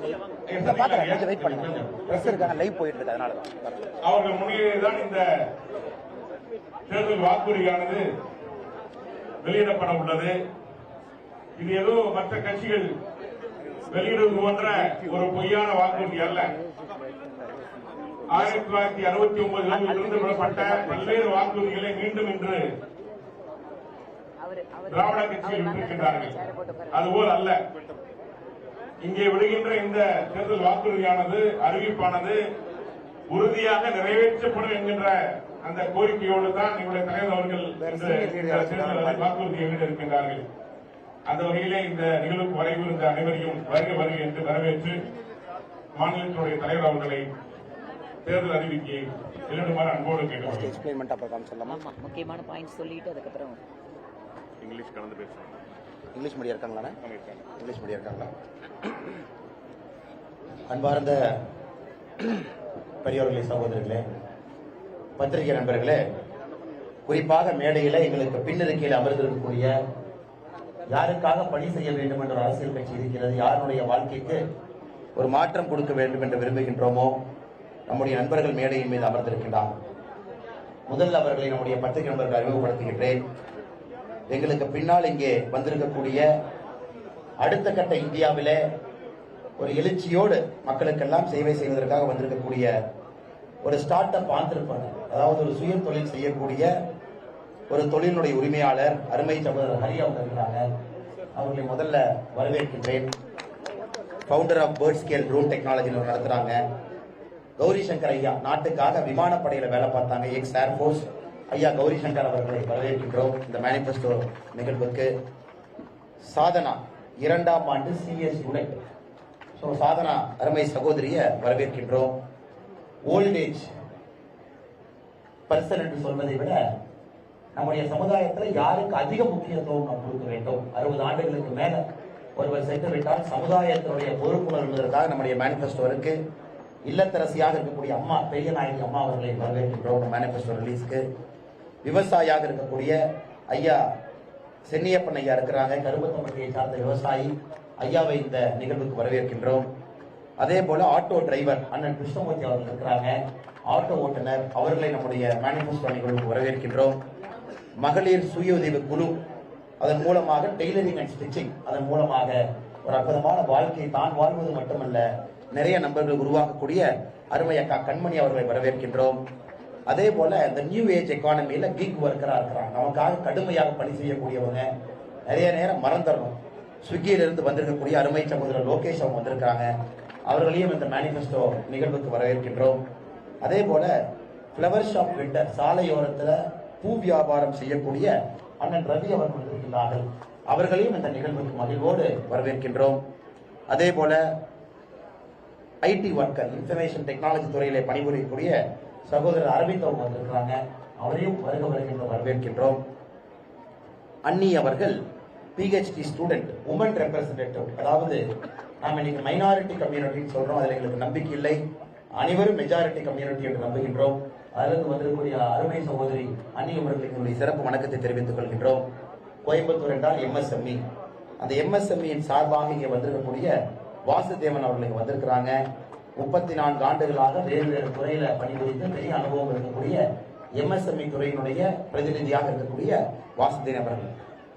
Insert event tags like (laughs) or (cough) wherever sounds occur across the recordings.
இதை பார்க்குறேன் கொஞ்சம் வெயிட் பண்ணுங்க ப்ரெஸ் இருக்காங்க லைவ் போயிட்டு இருக்கு அதனால தான் அவர்கள் முன்னிலையில்தான் இந்த தேர்தல் வாக்குறுதியானது வெளியிடப்பட உள்ளது இது ஏதோ மற்ற கட்சிகள் வெளியிடுவது போன்ற ஒரு பொய்யான வாக்குறுதி அல்ல ஆயிரத்தி தொள்ளாயிரத்தி அறுபத்தி ஒன்பதில் இருந்து விடப்பட்ட பல்வேறு வாக்குறுதிகளை மீண்டும் இன்று திராவிட கட்சியில் விட்டிருக்கின்றார்கள் அதுபோல் அல்ல இங்கே விடுகின்ற இந்த தேர்தல் வாக்குறுதியானது அறிவிப்பானது உறுதியாக நிறைவேற்றப்படும் என்கின்ற அந்த கோரிக்கையோடு தான் எங்களுடைய தலைவர் அவர்கள் இன்று இந்த தேர்தல் வாக்குறுதியை வெளியிட்டிருக்கின்றார்கள் அந்த வகையிலே இந்த நிகழ்வுக்கு வரைவிருந்த அனைவரையும் வருக வருக என்று வரவேற்று மாநிலத்தினுடைய தலைவர் அவர்களை தேர்தல் அறிவிக்கையை வெளியிடுமாறு அன்போடு ஆமா முக்கியமான பாயிண்ட் சொல்லிட்டு அதுக்கப்புறம் இங்கிலீஷ் கலந்து பேசுவாங்க. இங்கிலீஷ் மீடியம் இருக்காங்களாண்ணே? இங்கிலீஷ் மீடியம் இருக்காங்களா? அன்பார்ந்த பெரியோர்களே சகோதரர்களே பத்திரிகை நண்பர்களே குறிப்பாக மேடையில் எங்களுக்கு பின்னிருக்கையில் அமர்ந்திருக்கக்கூடிய யாருக்காக பணி செய்ய வேண்டும் என்ற ஒரு அரசியல் கட்சி இருக்கிறது யாருடைய வாழ்க்கைக்கு ஒரு மாற்றம் கொடுக்க வேண்டும் என்று விரும்புகின்றோமோ நம்முடைய நண்பர்கள் மேடையின் மீது அமர்ந்திருக்கின்றார் முதல் அவர்களை நம்முடைய பத்திரிகை நண்பர்கள் அறிமுகப்படுத்துகின்றேன். எங்களுக்கு பின்னால் இங்கே வந்திருக்கக்கூடிய அடுத்த கட்ட இந்தியாவிலே ஒரு எழுச்சியோடு மக்களுக்கெல்லாம் சேவை செய்வதற்காக வந்திருக்கக்கூடிய ஒரு ஸ்டார்ட் அப் ஆந்திருப்பனர் அதாவது ஒரு சுய தொழில் செய்யக்கூடிய ஒரு தொழிலுடைய உரிமையாளர் அருமை சகோதரர் ஹரி அவங்க இருக்கிறாங்க. அவர்களை முதல்ல வரவேற்கின்றேன். Founder of bird scale drone technology நடத்துறாங்க. கௌரி சங்கர் ஐயா நாட்டுக்காக விமானப்படையில் வேலை பார்த்தாங்க எக்ஸ் ஏர்ஃபோர்ஸ் ஐயா கௌரி சங்கர் அவர்களை வரவேற்கின்றோம். இந்த மேனிபெஸ்டோ நிகழ்வுக்கு சாதனா இரண்டாம் ஆண்டு சிஎஸ் ஸ்டூடெண்ட் ஸோ சாதனா அருமை சகோதரிய வரவேற்கின்றோம். ஓல்டேஜ் பர்சன் என்று சொல்வதை விட நம்முடைய சமுதாயத்தில் யாருக்கு அதிக முக்கியத்துவம் நாம் கொடுக்க வேண்டும்? அறுபது ஆண்டுகளுக்கு மேல ஒருவர் சென்றுவிட்டால் சமுதாயத்தினுடைய பொறுப்புணர்வதற்காக நம்முடைய மேனிபெஸ்டோ இருக்கு. இல்லத்தரசியாக இருக்கக்கூடிய அம்மா பெரிய நாயகி அம்மா அவர்களை வரவேற்கின்றோம். மேனிபெஸ்டோ ரிலீஸ்க்கு விவசாயியாக இருக்கக்கூடிய ஐயா சென்னியப்பன் ஐயா இருக்கிறாங்க. கருவத்தம்பட்டியை சார்ந்த விவசாயி. ஐயாவை இந்த நிகழ்வுக்கு வரவேற்கின்றோம். அதே போல ஆட்டோ டிரைவர் அண்ணன் கிருஷ்ணமூர்த்தி அவர்கள் இருக்கிறாங்க. ஆட்டோ ஓட்டுநர் அவர்களை நம்முடைய மேனிஃபெஸ்டோ நிகழ்வுக்கு வரவேற்கின்றோம். மகளிர் சுய உதவி குழு அதன் மூலமாக டெய்லரிங் அண்ட் ஸ்டிச்சிங் அதன் மூலமாக ஒரு அற்புதமான வாழ்க்கையை தான் வாழ்வது மட்டுமல்ல நிறைய நண்பர்கள் உருவாக்கக்கூடிய அருமையக்கா கண்மணி அவர்களை வரவேற்கின்றோம். அதே போல இந்த நியூ ஏஜ் எக்கானமியில கிக் ஒர்க்கரா இருக்கிறாங்க. நமக்காக கடுமையாக பணி செய்யக்கூடியவங்க. நிறைய நேரம் மறந்துடணும். ஸ்விக்கியில இருந்து வந்திருக்கக்கூடிய அருமை சகோதரர் லோகேஷ் அவங்க வந்திருக்காங்க அவர்களையும் இந்த மேனிபெஸ்டோ நிகழ்வுக்கு வரவேற்கின்றோம். அதே போல ஃப்ளவர் ஷாப் விட்டர் சாலையோரத்துல பூ வியாபாரம் செய்யக்கூடிய அண்ணன் ரவி அவர்கள் இருக்கின்றார்கள் அவர்களையும் இந்த நிகழ்வுக்கு மகிழ்வோடு வரவேற்கின்றோம். அதே போல ஐடி ஒர்க்கர் இன்ஃபர்மேஷன் டெக்னாலஜி துறையிலே பணிபுரியக்கூடிய சகோதரர் அரவிந்த் அவங்க வந்திருக்கிறாங்க. அவரையும் வருக வருகின்ற வரவேற்கின்றோம். அன்னி அவர்கள் பிஹெச்டி ஸ்டூடெண்ட் உமன் ரெப்ரசன்டேட்டிவ் அதாவது நாம் இன்னைக்கு மைனாரிட்டி கம்யூனிட்டின்னு சொல்றோம். அதில் எங்களுக்கு நம்பிக்கை இல்லை. அனைவரும் மெஜாரிட்டி கம்யூனிட்டி என்று நம்புகின்றோம். அதிலிருந்து வந்திருக்கக்கூடிய அருமை சகோதரி அன்னி அவர்களுக்கு என்னுடைய சிறப்பு வணக்கத்தை தெரிவித்துக் கொள்கின்றோம். கோயம்புத்தூர் என்றால் எம்எஸ்எம்இ அந்த எம்எஸ்எம்இயின் சார்பாக இங்கே வந்திருக்கக்கூடிய வாசுதேவன் அவர்கள் இங்கே வந்திருக்கிறாங்க. முப்பத்தி நான்கு ஆண்டுகளாக வேறு வேறு துறையில பணிபுரிந்து பெரிய அனுபவம் இருக்கக்கூடிய எம்எஸ்எம்இ துறையினுடைய பிரதிநிதியாக இருக்கக்கூடிய வாசுதேவன் அவர்கள்.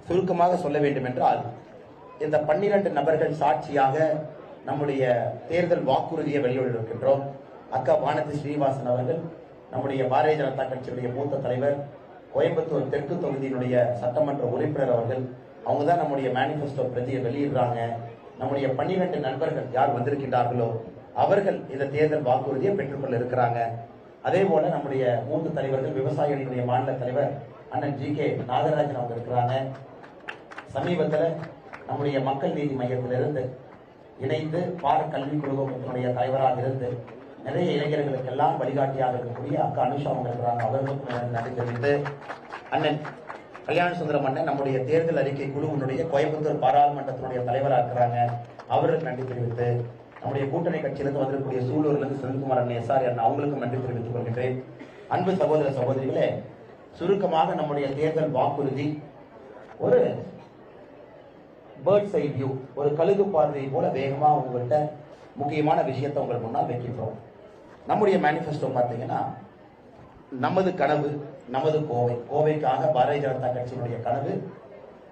சுருக்கமாக சொல்ல வேண்டும் என்றால் இந்த பன்னிரண்டு நபர்கள் சாட்சியாக நம்முடைய தேர்தல் வாக்குறுதியை வெளியிட்டிருக்கின்றோம் அக்கா வானதி ஸ்ரீனிவாசன் அவர்கள் நம்முடைய பாரதிய ஜனதா கட்சியுடைய மூத்த தலைவர் கோயம்புத்தூர் தெற்கு தொகுதியினுடைய சட்டமன்ற உறுப்பினர் அவர்கள் அவங்க தான் நம்முடைய மேனிபெஸ்டோ பிரதியை வெளியிடுறாங்க. நம்முடைய பன்னிரண்டு நண்பர்கள் யார் வந்திருக்கின்றார்களோ அவர்கள் இந்த தேர்தல் வாக்குறுதியை பெற்றுக்கொள்ள இருக்கிறாங்க. அதே போல நம்முடைய மூத்த தலைவர்கள் விவசாயிகளுடைய மாநில தலைவர் அண்ணன் ஜி கே நாகராஜன் அவங்க இருக்கிறாங்க. சமீபத்தில் நம்முடைய மக்கள் நீதி மையத்திலிருந்து இணைந்து பார் கல்வி குழுமத்தினுடைய தலைவராக இருந்து நிறைய இளைஞர்களுக்கெல்லாம் வழிகாட்டியாக இருக்கக்கூடிய அக்கா அனுஷா அவங்க இருக்கிறாங்க. அவர்களுக்கும் நன்றி தெரிவித்து அண்ணன் கல்யாண சுந்தரம் அண்ணன் நம்முடைய தேர்தல் அறிக்கை குழுவினுடைய கோயம்புத்தூர் பாராளுமன்றத்தினுடைய தலைவராக இருக்கிறாங்க. அவருக்கு நன்றி தெரிவித்து நம்முடைய கூட்டணி கட்சியிலிருந்து வந்திருக்கக்கூடிய சூலூரிலிருந்து இருந்து அண்ணன் எஸ்ஆர் அண்ணன் அவங்களுக்கும் நன்றி தெரிவித்துக் கொள்கின்றேன். அன்பு சகோதர சகோதரிகளே சுருக்கமாக நம்முடைய தேர்தல் வாக்குறுதி ஒரு பேர்ட்ஸ் ஐ வியூ ஒரு கழுகு பார்வை போல வேகமாக உங்கள்கிட்ட முக்கியமான விஷயத்தை உங்கள் முன்னால் வைக்கின்றோம். நம்முடைய மேனிஃபெஸ்டோ பார்த்தீங்கன்னா நமது கனவு நமது கோவை. கோவைக்காக பாரதிய ஜனதா கட்சியினுடைய கனவு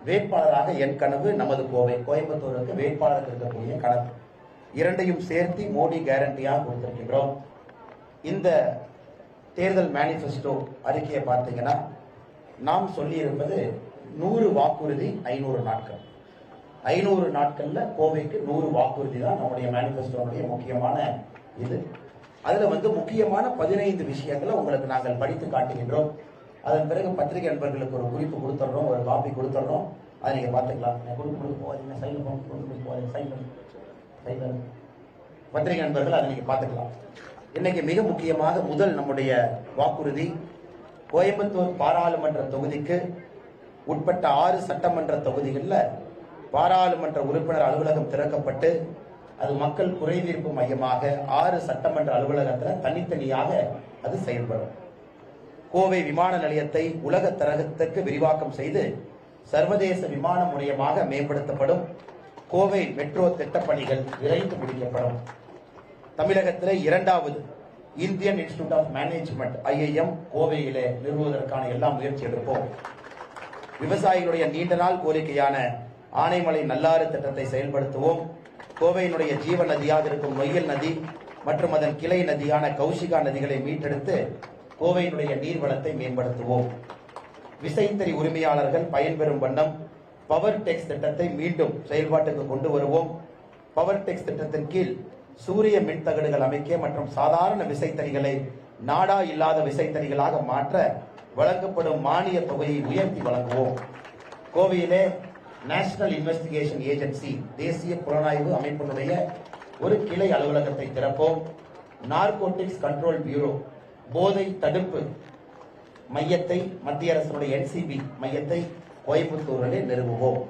வேட்பாளராக என் கனவு நமது கோவை. கோயம்புத்தூருக்கு வேட்பாளருக்கு இருக்கக்கூடிய கனவு. இரண்டையும் சேர்த்து மோடி கேரண்டியாக கொடுத்திருக்கின்றோம். இந்த தேர்தல் மேனிஃபெஸ்டோ அறிக்கையை பார்த்தீங்கன்னா நாம் சொல்லியிருப்பது நூறு வாக்குறுதி ஐநூறு நாட்கள். ஐநூறு நாட்கள்ல கோவைக்கு நூறு வாக்குறுதி தான் நம்முடைய மேனிஃபெஸ்டோனுடைய முக்கியமான இது. அதுல வந்து முக்கியமான பதினைந்து விஷயங்களை உங்களுக்கு நாங்கள் படித்து காட்டுகின்றோம். அதன் பிறகு பத்திரிகை நண்பர்களுக்கு ஒரு குறிப்பு கொடுத்துட்றோம் ஒரு காப்பி கொடுத்துட்றோம். அதை நீங்கள் பார்த்துக்கலாம். கொடுத்து கொடுத்து கொடுக்க போகாதீங்க சைடில் போங்க போகாதீங்க. சைடில் பத்திரிகை நண்பர்கள் அதை நீங்க பார்த்துக்கலாம். இன்னைக்கு மிக முக்கியமாக முதல் நம்முடைய வாக்குறுதி கோயம்புத்தூர் பாராளுமன்ற தொகுதிக்கு உட்பட்ட ஆறு சட்டமன்ற தொகுதிகளில் பாராளுமன்ற உறுப்பினர் அலுவலகம் திறக்கப்பட்டு அது மக்கள் குறைதீர்ப்பு மையமாக ஆறு சட்டமன்ற அலுவலகத்தில் தனித்தனியாக அது செயல்படும். கோவை விமான நிலையத்தை உலக தரகத்துக்கு விரிவாக்கம் செய்து சர்வதேச விமான முனையமாக மேம்படுத்தப்படும். கோவை மெட்ரோ திட்டப்பணிகள் விரைந்து முடிக்கப்படும். தமிழகத்திலே இரண்டாவது Indian institute of management IIM கோவையிலே நிறுவுவதற்கான எல்லா முயற்சி எடுப்போம். விவசாயிகளுடைய நீண்ட நாள் கோரிக்கையான ஆனைமலை நல்லாறு திட்டத்தை செயல்படுத்துவோம். கோவையினுடைய ஜீவ நதியாக இருக்கும் நொய்யல் நதி மற்றும் அதன் கிளை நதியான கௌஷிகா நதிகளை மீட்டெடுத்து கோவையினுடைய நீர்வளத்தை மேம்படுத்துவோம். விசைத்தறி உரிமையாளர்கள் பயன்பெறும் வண்ணம் பவர் டெக்ஸ் திட்டத்தை மீண்டும் செயல்பாட்டுக்கு கொண்டு வருவோம். பவர் டெக்ஸ் திட்டத்தின் கீழ் சூரிய மின் தகடுகள் அமைக்க மற்றும் சாதாரண விசைத்தறிகளை நாடா இல்லாத விசைத்தறிகளாக மாற்ற வழங்கப்படும் மானிய தொகையை உயர்த்தி வழங்குவோம். கோவையிலே நேஷனல் இன்வெஸ்டிகேஷன் ஏஜென்சி தேசிய புலனாய்வு அமைப்பினுடைய ஒரு கிளை அலுவலகத்தை திறப்போம். நார்கோட்டிக்ஸ் கண்ட்ரோல் பியூரோ போதை தடுப்பு மையத்தை மத்திய அரசுடைய என்சிபி மையத்தை கோயம்புத்தூரில் நிறுவுவோம்.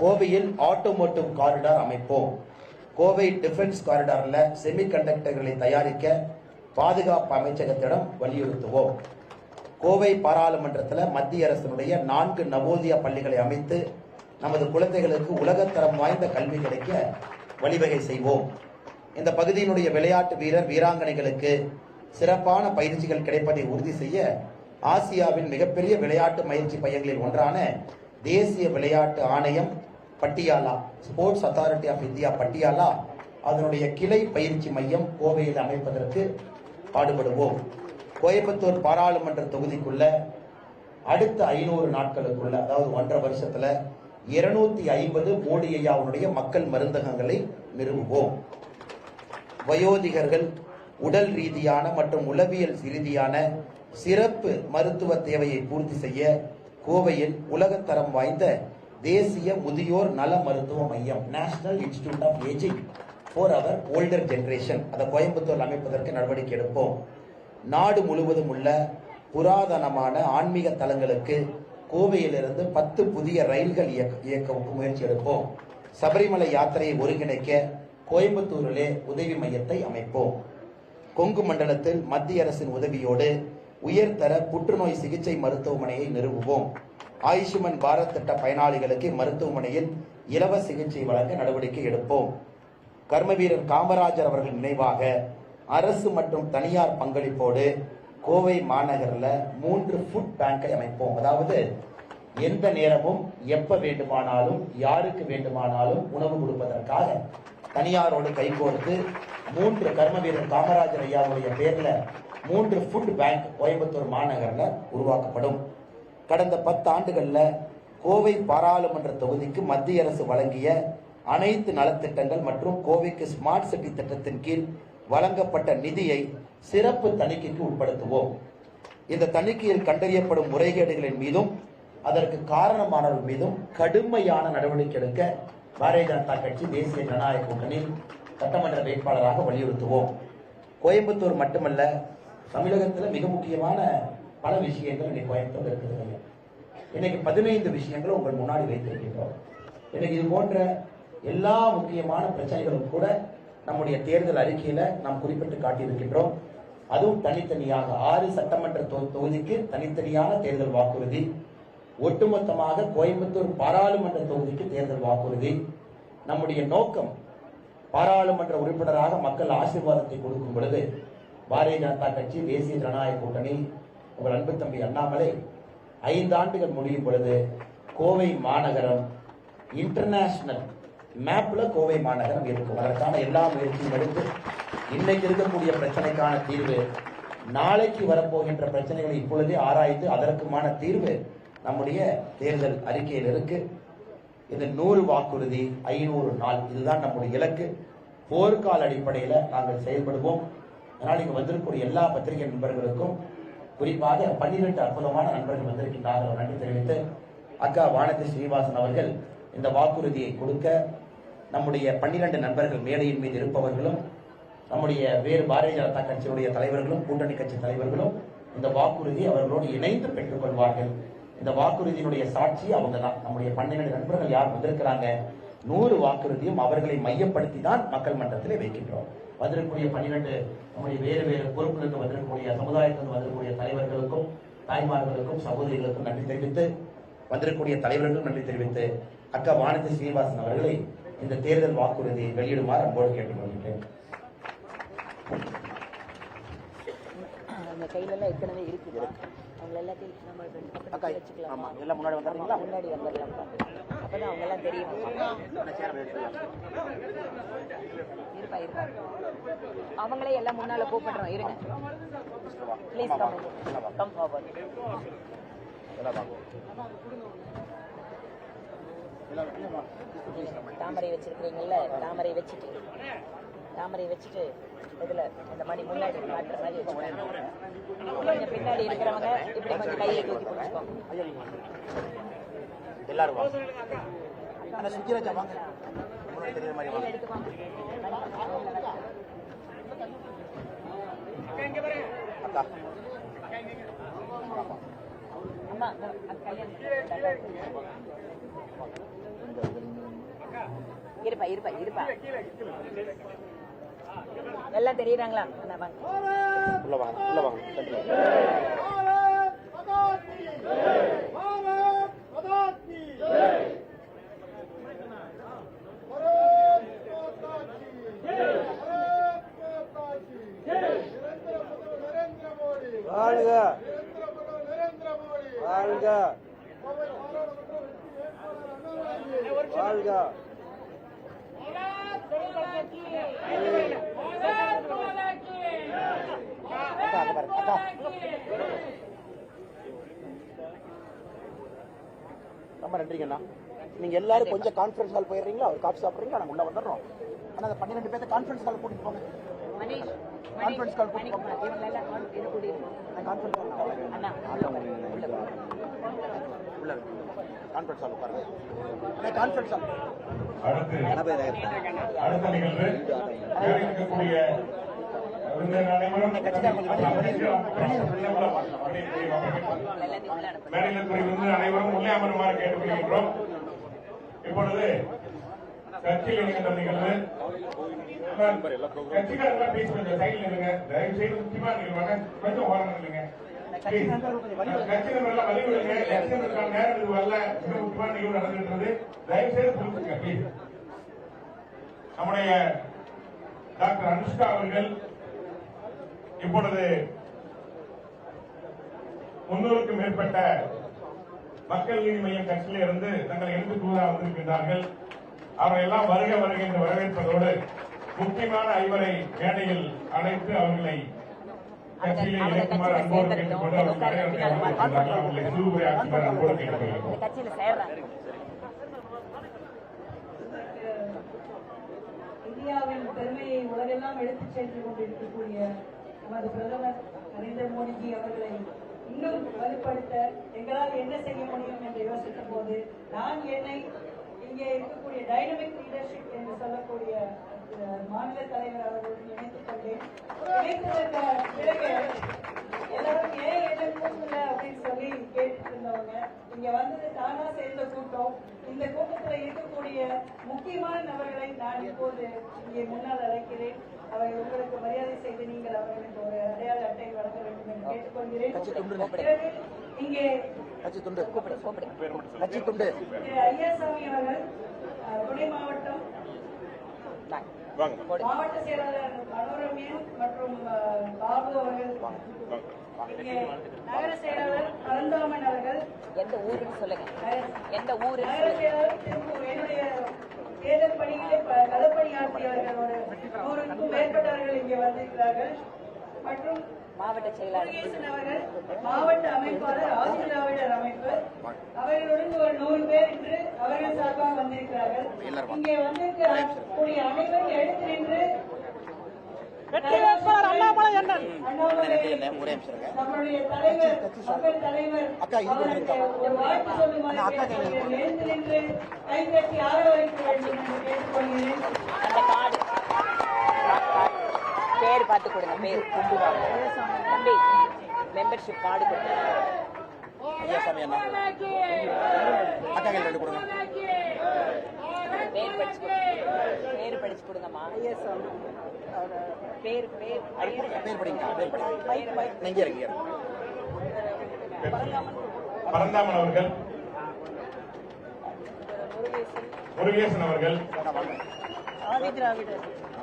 கோவையில் ஆட்டோமோட்டிவ் காரிடார் அமைப்போம். கோவை டிஃபென்ஸ் காரிடாரில் செமி கண்டக்டர்களை தயாரிக்க பாதுகாப்பு அமைச்சகத்திடம் வலியுறுத்துவோம். கோவை பாராளுமன்றத்தில் மத்திய அரசினுடைய நான்கு நவோதயா பள்ளிகளை அமைத்து நமது குழந்தைகளுக்கு உலகத்தரம் வாய்ந்த கல்வி கிடைக்க வழிவகை செய்வோம். இந்த பகுதியினுடைய விளையாட்டு வீரர் வீராங்கனைகளுக்கு சிறப்பான பயிற்சிகள் கிடைப்பதை உறுதி செய்ய ஆசியாவின் மிகப்பெரிய விளையாட்டு பயிற்சி மையங்களில் ஒன்றான தேசிய விளையாட்டு ஆணையம் Patiala sports authority of India Patiala அதனுடைய கிளை பயிற்சி மையம் கோவையில் அமைப்பதற்கு பாடுபடுவோம். கோயம்புத்தூர் பாராளுமன்ற தொகுதிக்குள்ள அடுத்த ஐநூறு நாட்களுக்குள்ள அதாவது ஒன்றரை வருஷத்துல இருநூத்தி ஐம்பது மோடி ஐயாவுடைய மக்கள் மருந்தகங்களை நிறுவுவோம். வயோதிகர்கள் உடல் ரீதியான மற்றும் உளவியல் ரீதியான சிறப்பு மருத்துவ தேவையை பூர்த்தி செய்ய கோவையில் உலகத்தரம் வாய்ந்த தேசிய முதியோர் நல மருத்துவ மையம் national institute of ageing for our older generation அதை கோயம்புத்தூர் அமைப்பதற்கு நடவடிக்கை எடுப்போம். நாடு முழுவதும் உள்ள புராதனமான ஆன்மீக தலங்களுக்கு கோவையிலிருந்து பத்து புதிய ரயில்கள் இயக்க இயக்க முயற்சி எடுப்போம். சபரிமலை யாத்திரையை ஒருங்கிணைக்க கோயம்புத்தூரிலே உதவி மையத்தை அமைப்போம். கொங்கு மண்டலத்தில் மத்திய அரசின் உதவியோடு உயர்தர புற்றுநோய் சிகிச்சை மருத்துவமனையை நிறுவுவோம். ஆயுஷ்மன் பாரத் திட்ட பயனாளிகளுக்கு மருத்துவமனையில் இலவச சிகிச்சை வழங்க நடவடிக்கை எடுப்போம். கர்மவீரர் காமராஜர் அவர்கள் நினைவாக அரசு மற்றும் தனியார் பங்களிப்போடு கோவை மாநகரில் மூன்று ஃபுட் பேங்கை அமைப்போம். அதாவது எந்த நேரமும் எப்ப வேண்டுமானாலும் யாருக்கு வேண்டுமானாலும் உணவு கொடுப்பதற்காக தனியாரோடு கைகோர்த்து மூன்று கர்மவீரர் காமராஜர் ஐயாவுடைய பேர்ல மூன்று ஃபுட் பேங்க் கோயம்புத்தூர் மாநகரில் உருவாக்கப்படும். கடந்த பத்து ஆண்டுகளில் கோவை பாராளுமன்ற தொகுதிக்கு மத்திய அரசு வழங்கிய அனைத்து நலத்திட்டங்கள் மற்றும் கோவைக்கு ஸ்மார்ட் சிட்டி திட்டத்தின் கீழ் வழங்கப்பட்ட நிதியை சிறப்பு தணிக்கைக்கு உட்படுத்துவோம். இந்த தணிக்கையில் கண்டறியப்படும் முறைகேடுகளின் மீதும் அதற்கு காரணமானவர்கள் மீதும் கடுமையான நடவடிக்கை எடுக்க பாரதிய ஜனதா கட்சி தேசிய ஜனநாயக கூட்டணி சட்டமன்ற வேட்பாளராக வலியுறுத்துவோம். கோயம்புத்தூர் மட்டுமல்ல தமிழகத்தில் மிக முக்கியமான பல விஷயங்கள் இன்னைக்கு கோயம்புத்தூர் இருக்குது இன்னைக்கு பதினைந்து விஷயங்கள் உங்கள் முன்னாடி வைத்திருக்கின்றோம். இன்னைக்கு இது போன்ற எல்லா முக்கியமான பிரச்சனைகளும் கூட நம்முடைய தேர்தல் அறிக்கையில நாம் குறிப்பிட்டு காட்டியிருக்கின்றோம். அதுவும் தனித்தனியாக ஆறு சட்டமன்ற தொகுதிக்கு தனித்தனியான தேர்தல் வாக்குறுதி ஒட்டுமொத்தமாக கோயம்புத்தூர் பாராளுமன்ற தொகுதிக்கு தேர்தல் வாக்குறுதி. நம்முடைய நோக்கம் பாராளுமன்ற உறுப்பினராக மக்கள் ஆசீர்வாதத்தை கொடுக்கும் பொழுது பாரதிய ஜனதா கட்சி தேசிய ஜனநாயக கூட்டணி உங்கள் அன்பு தம்பி அண்ணாமலை ஐந்து ஆண்டுகள் முடியும் பொழுது கோவை மாநகரம் இன்டர்நேஷனல் மேப்ல கோவை மாநகரம் இருக்கும். அதற்கான எல்லா முயற்சியும் எடுத்து இன்னைக்கு இருக்கக்கூடிய பிரச்சனைக்கான தீர்வு நாளைக்கு வரப்போகின்ற பிரச்சனைகளை இப்பொழுதே ஆராய்ந்து அதற்குமான தீர்வு நம்முடைய தேர்தல் அறிக்கையில் இருக்கு. இது நூறு வாக்குறுதி ஐநூறு நாள் இதுதான் நம்முடைய இலக்கு. போர்க்கால அடிப்படையில் நாங்கள் செயல்படுவோம். அதனால் இங்கே வந்திருக்கக்கூடிய எல்லா பத்திரிகை நண்பர்களுக்கும் குறிப்பாக பன்னிரெண்டு அற்புதமான நண்பர்கள் வந்திருக்கின்றார்கள். நன்றி தெரிவித்து அக்கா வானதி ஸ்ரீனிவாசன் அவர்கள் இந்த வாக்குறுதியை கொடுக்க நம்முடைய பன்னிரண்டு நண்பர்கள் மேடையின் மீது இருப்பவர்களும் நம்முடைய வேறு பாரதிய ஜனதா கட்சியினுடைய தலைவர்களும் கூட்டணி கட்சி தலைவர்களும் இந்த வாக்குறுதியை அவர்களோடு இணைந்து பெற்றுக்கொள்வார்கள் இந்த வாக்குறுதியினுடைய சாட்சி அவங்க தான் நம்முடைய பன்னிரண்டு நண்பர்கள் யார் வந்திருக்கிறாங்க? நூறு வாக்குறுதியும் அவர்களை மையப்படுத்தி தான் மக்கள் மன்றத்திலே வைக்கின்றோம். வந்திருக்கக்கூடிய பன்னிரண்டு நம்முடைய வேறு வேறு பொறுப்பிலிருந்து வந்திருக்கக்கூடிய சமுதாயத்திலிருந்து வந்திருக்கக்கூடிய தலைவர்களுக்கும் தாய்மார்களுக்கும் சகோதரிகளுக்கும் நன்றி தெரிவித்து வந்திருக்கக்கூடிய தலைவர்களுக்கும் நன்றி தெரிவித்து அக்கா வானதி ஸ்ரீனிவாசன் அவர்களை இந்த தேர்தல் வாக்குறுதியை வெளியிடுமாறு அன்போடு கேட்டுக்கொள்கிறேன் அந்த கையில எல்லாம் ஏற்கனவே இருக்குது அவங்க எல்லாத்தையும் நம்ம வச்சுக்கலாம்? ஆமா, எல்லாம் முன்னாடி வந்துடுறீங்களா? முன்னாடி வந்துடலாம் அப்பதான் அவங்க எல்லாம் தெரியும் இருப்பா இருப்பா. அவங்களே எல்லாம் முன்னால கூப்பிடுறோம். இருங்க. ப்ளீஸ் கம் கம் ஃபார்வர்ட் தாமரை வச்சிருக்கிறீங்கல்ல? தாமரை வச்சுட்டு. தாமரை வச்சுட்டு இதுல இந்த மாதிரி முன்னாடி காட்டுற மாதிரி வச்சுக்கோங்க. கொஞ்சம் பின்னாடி இருக்கிறவங்க இப்படி கொஞ்சம் கையை தூக்கி பிடிச்சிக்கோங்க எல்லாரும் அந்த சுஜிராஜா வாங்க தெரியுற மாதிரி வாங்க. அக்கா. அம்மா இருப்பா இருப்பா இருப்பா. எல்லாம் தெரியுறாங்களா? உள்ள வாங்க உள்ள வாங்க வாழ்க. வாழ்க அக்கா அங்க பாருங்க அக்கா ரொம்ப நன்றிங்கண்ணா நீங்க எல்லாரும் கொஞ்சம் கான்ஃபரன்ஸ் ஹால் போயிடுறீங்களா? ஒரு காஃபி சாப்பிடுறீங்களா? நாங்க உள்ள வந்துடுறோம். ஆனா அந்த பன்னிரெண்டு பேர்த்த கான்ஃபரன்ஸ் ஹால் கூட்டிட்டு போங்க. கான்ஃபரன்ஸ் கால் கூட்டிட்டு போங்க. கான்ஃபரன்ஸ் ஹால் உள்ள. உள்ள கான்ஃபரன்ஸ் ஹால் உட்காருங்க கான்ஃபரன்ஸ் ஹால் அடுத்து நிகழ்வு இருக்கக்கூடிய அனைவரும் உள்ள அமருமாறு கேட்டுக்கொள்கின்றோம் இப்பொழுது கட்சியில் இருக்கின்ற நிகழ்வு கட்சிக்காரர்கள் பேசி கொஞ்சம் சைடில் இருங்க தயவு செய்து முக்கியமா நீங்க கொஞ்சம் ஓரம் இல்லைங்க நம்முடைய டாக்டர் அனுஷ்கா அவர்கள் இப்பொழுது முன்னூறுக்கும் மேற்பட்ட மக்கள் நீதி மையம் கட்சியில இருந்து தங்களை எழுந்து தூதா வந்திருக்கின்றார்கள். அவரை எல்லாம் வருக வருக என்று வரவேற்பதோடு முக்கியமான ஐவரை மேடையில் அழைத்து அவர்களை கட்சியிலே சேர்றாங்க இந்தியாவின் பெருமையை உலகெல்லாம் எடுத்துச் சென்று கொண்டிருக்கக்கூடிய நமது பிரதமர் நரேந்திர மோடிஜி அவர்களை இன்னும் வலுப்படுத்த எங்களால் என்ன செய்ய முடியும் என்று யோசித்த போது நான் என்னை இங்கே இருக்கக்கூடிய டைனமிக் லீடர்ஷிப் என்று சொல்லக்கூடிய மாநில தலைவர் அவர்களுடன் இணைத்துக் கொண்டேன். பிறகு எல்லாரும் ஏன் என்ன கூட்டல அப்படின்னு சொல்லி கேட்டுட்டு இருந்தவங்க இங்க வந்தது தானா சேர்ந்த கூட்டம். இந்த கூட்டத்துல இருக்கக்கூடிய முக்கியமான நபர்களை நான் இப்போது இங்கே முன்னால் அழைக்கிறேன். அவர்கள் உங்களுக்கு மரியாதை செய்து நீங்கள் அவர்களுக்கு ஒரு அடையாள அட்டை வழங்க வேண்டும் என்று கேட்டுக்கொள்கிறேன். பிறகு இங்கே கட்சி துண்டு. கூப்பிடு கூப்பிடு. கட்சி துண்டு. திரு ஐயாசாமி அவர்கள் துணை மாவட்டம். வாங்க. மாவட்ட செயலாளர் மனோரமியன் மற்றும் பாபு அவர்கள். நகர செயலாளர் பரந்தாமன் அவர்கள். எந்த ஊருன்னு சொல்லுங்க. எந்த ஊருன்னு நகர செயலாளர் என்னுடைய தேர்தல் பணியிலே ப- களப்பணியாற்றியவர்கள் ஒரு நூறுக்கும் மேற்பட்டவர்கள் இங்கே வந்திருக்கிறார்கள். மற்றும் மாவட்ட செயலாளர். மாவட்ட அமைப்பாளர் ஆதிதிராவிடர் அமைப்பு. அவர்களுடன் ஒரு நூறு பேர் இன்று அவர்கள் சார்பாக வந்திருக்கிறார்கள். இங்கே வந்திருக்கக்கூடிய அனைவரும் எழுத்து நின்று அண்ணாமலை நம்மளுடைய தலைவர் மக்கள் தலைவர் வாழ்த்து சொல்லுமாறு. எழுந்து நின்று ஆதரவளிக்க வேண்டும் என்று கேட்டுக்கொள்கிறேன். பேர் பார்த்து கொடுங்க பேர் தம்பி மெம்பர்ஷிப் கார்டு கொடுங்க. பேர் படிச்சு கொடுங்க. பேர் படிச்சு கொடுங்கம்மா. பேர் பேர் பேர் படிங்க பேர் படிங்க. பரந்தாமன். அவர்கள். முருகேசன். அவர்கள். ஆதிதிராவிடர் என்ன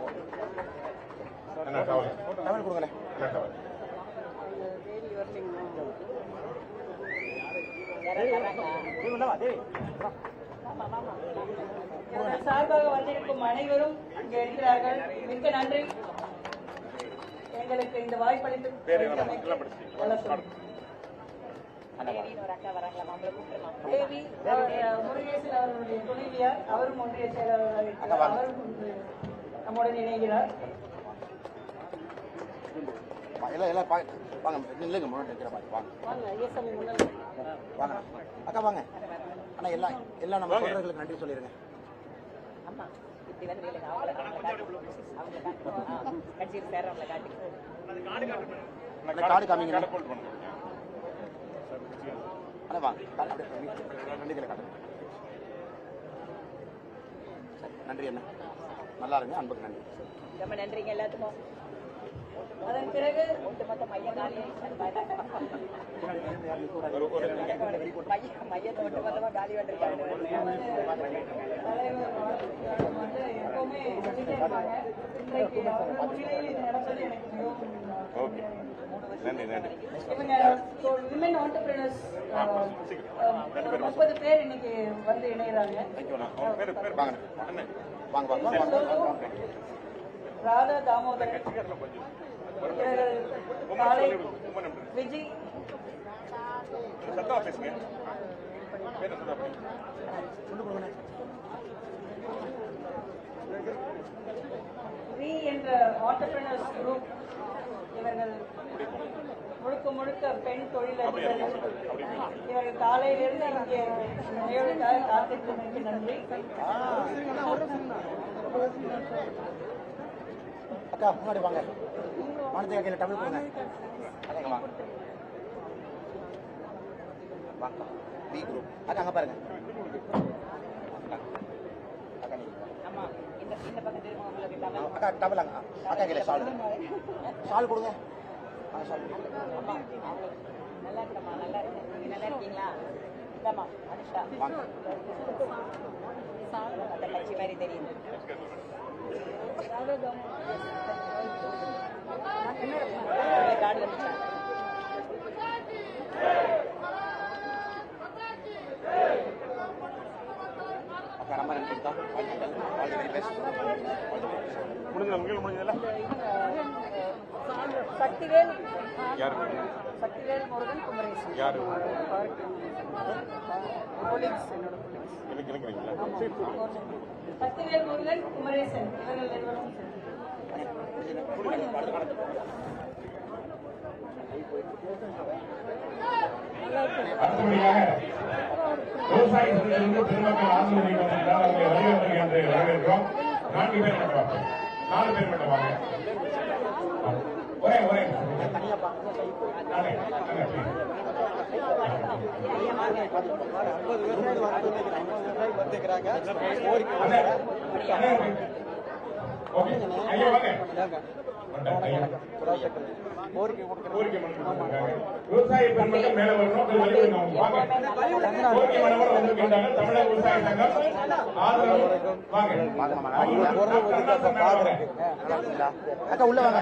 உங்கள் சார்பாக வந்திருக்கும் அனைவரும் இங்கே இருக்கிறார்கள். மிக்க நன்றி. எங்களுக்கு இந்த வாய்ப்பளித்து தேவி முருகேசன் அவர்களுடைய துணைவியார் அவரும் ஒன்றிய செயலாளராக இருக்கிறார். அவரும் நம்முடன் இணைகிறார். எல்லாம் எல்லாம் வாங்க நில்லுங்க முன்னாடி நிற்கிற மாதிரி வாங்க வாங்க அக்கா வாங்க அண்ணா எல்லாம் எல்லாம் நம்ம சொல்றதுக்கு நன்றி சொல்லிடுங்க அம்மா காமிங்க அண்ணா வாங்க கார்டு காட்டுங்க சரி, நன்றி அண்ணா. நல்லா இருங்க. அன்புக்கு நன்றி. ரொம்ப நன்றிங்க எல்லாத்துக்கும். அதன் பிறகு ஒட்டுமொத்த மையம் (laughs) மையத்தை ஒட்டுமொத்தமா காலி தலைவர் வாழ்த்துக்கள் வந்து எப்பவுமே சொல்லிட்டே இருப்பாங்க. இன்றைக்கு முன்னிலையில் இது எனக்கு மிகவும் முப்பது பேர் இன்னைக்கு வந்து சோது, ராதா தாமோதரன். விஜய். சத்தமா பேசுங்க வி என்ற ஆண்டர்பிரினர்ஸ் குரூப் இவர்கள் முழுக்க முழுக்க பெண் தொழிலதிபர்கள். இவர்கள் காலையிலிருந்து இங்கே நிகழ்வுக்காக காத்திருந்தமைக்கு நன்றி. அக்கா முன்னாடி வாங்க மானத்தை கையில் டபுள் கொடுங்க அக்கா வாங்க வாங்க பி குரூப் அக்கா அங்கே பாருங்க அக்கா நீங்க ஆமா இந்த இந்த பக்கத்து இருக்கவங்களுக்கு அக்கா டபுள் அக்கா அக்கா கையில் ஷால் ஷால் கொடுங்க ஆ ஷால் ஆமா நல்லா இருக்கம்மா நல்லா இருக்கு நல்லா இருக்கீங்களா இந்தாம்மா அனுஷா வாங்க அந்த மாதிரி தெரியுது சக்திவேல் முருகன் குமரேசன் யாரு எனக்கு இருக்கிறீங்களா சரி சரி. சக்திவேல் முருகன் குமரேசன் இவர்கள் இருவரும் அடுத்தபடியாக விவசாய சங்கத்திலிருந்து பெருமக்கள் ஆசிரியர் வந்திருந்தால் அவர்களை வரவேற்பு என்று வரவேற்கிறோம் நான்கு பேர் மட்டும் வாங்க நாலு பேர் மட்டும் வாங்க ஒரே ஒரே நானே, விவசாய பெருமக்கள் மேல வரணும் வாங்க. கோரிக்கை மனு வந்திருக்கின்றாங்க. தமிழக விவசாய சங்கம் ஆதரவு வாங்க கருணாசன் மேல வாங்க. உள்ள வாங்க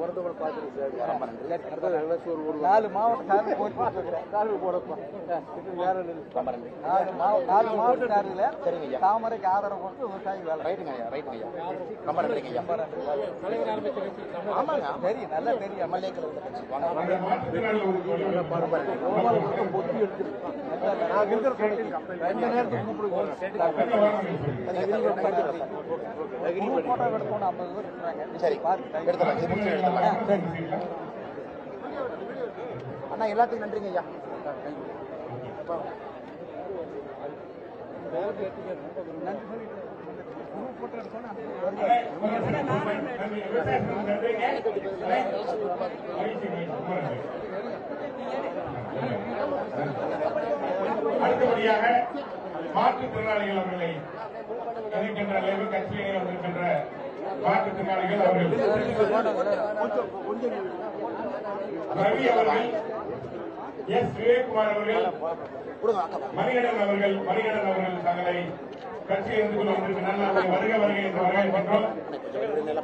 உள்ள வாங்க முன்னாடி வாங்க வாங்க நாலு மாவட்ட போடப்பா நாலு மாவட்ட மாவட்டக்காரர்கள சரிங்க தாமரைக்கு ஆதரவு கொடுத்து விவசாயி வேலை. ரைட்டுங்க ஐயா ரைட்டுங்க ஐயா. ரொம்ப நன்றிங்க ஐயா. ஆமாங்க தெரியும். நல்லா தெரியும். எம்எல்ஏக்கள் உள்ள கட்சி. நான் இருக்கிற ரெண்டு நேரத்துக்கு கூப்பிடுவோம் போட்டோ எடுக்கணும் ஐம்பது பேர் இருக்கிறாங்க. சரி. முடிச்சு எடுத்துடலாம். சரி. அண்ணா எல்லாத்துக்கும் நன்றிங்க ஐயா. அடுத்தபடியாக மாற்றுத்திறனாளிகள் அவர்களை இருக்கின்ற லேபர் கட்சியிலே வந்திருக்கின்ற மாற்றுத்திறனாளிகள் அவர்கள் ரவி அவர்கள் எஸ். விவேக்குமார் அவர்கள் கொடுங்க மணிகண்டன் அவர்கள் மணிகண்டன் அவர்கள் தங்களை கட்சி இருந்து கொண்டு வந்திருக்கிறார்கள் அவர்கள் வருக வருகை என்று வரவேற்கின்றோம்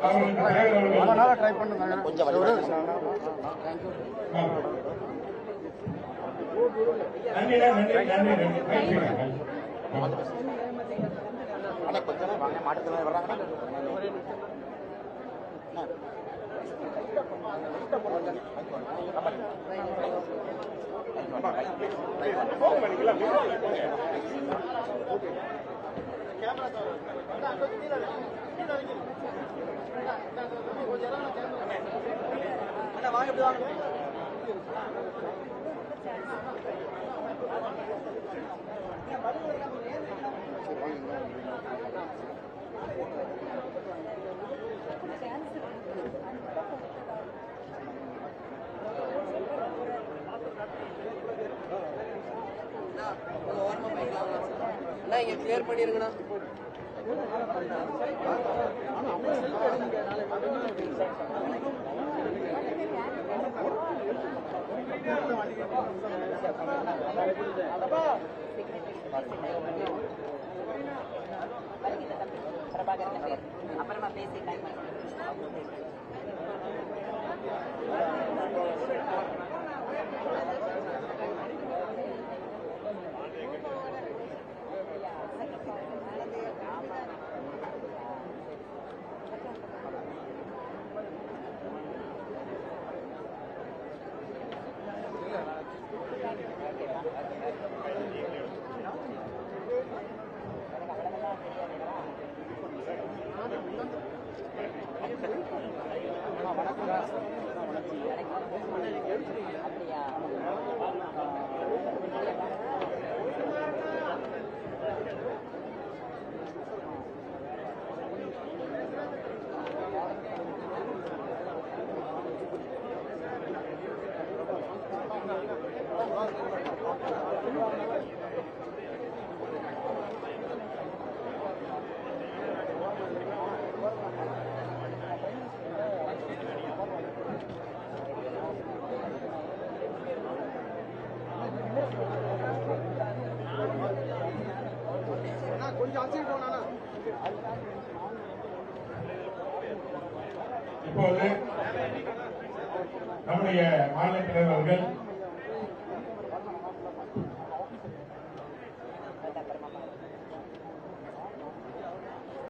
அவர்களுக்கு தலைவர் அவர்கள். ட்ரை பண்ணுங்க கொஞ்சம் நன்றி நன்றி. நன்றி நன்றி பயிற்சியாளர்கள். வர்றாங்க கொஞ்ச நேரம் வாங்க மாட்டுக்கு வர்றாங்க அண்ணா இங்க கிளியர் பண்ணிருங்கண்ணா. பிரபாகரன் பேர் அப்புறமா பேசி டைம் Thank you. இப்போது